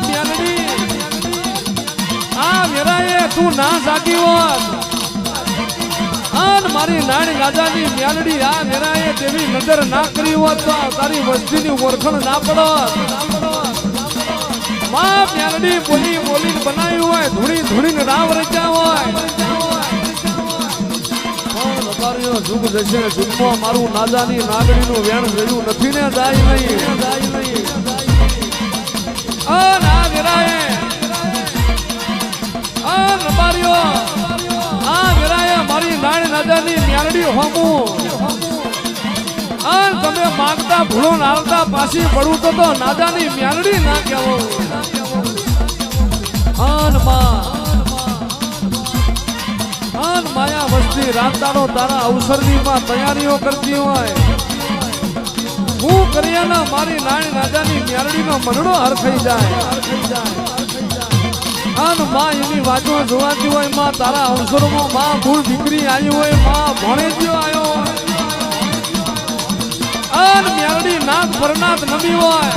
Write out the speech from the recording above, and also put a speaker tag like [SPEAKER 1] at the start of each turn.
[SPEAKER 1] ને. આ વેરાએ, તું ના જાગી હોત. આન મારી નાણી રાજાની મેલડી આ વેરાએ તેવી નજર ના કરી હોત તો તારી વસ્તીની ઓળખણ ના પડો માં, મેલડી બોલી બોલીને બનાવ્યું હોય, ધૂણી ધૂણીને રાવ રચ્યા હોય. જુગ જશે, જુગમાં મારું નાદાની નાગડીનું વેણ થયું નથી ને જાય નહીં જાય નહીં. રબારીઓ આ વેરાએ મારી નાણ નાજાની મ્યાલડી હોમું. આ તમે માંગતા ભૂલો નારતા પાછી પડું તો તો નાજાની મ્યાલડી ના કહેવો. આનમાં આન માયા વસ્તી રાતાનો તારા અવસરની માં તૈયારીઓ કરતી હોય. હું કરિયાના મારી નાણી રાજાની મ્યાલડીનો મનડો થઈ જાય. આનમાં એની વાતો જોવાતી હોય, માં તારા અવસરોમાં માં ભૂલ દીકરી આવી હોય, માં ભણેજ્યો આવ્યો હોય. આન મ્યાલડી નાથ ભરનાથ નમી હોય.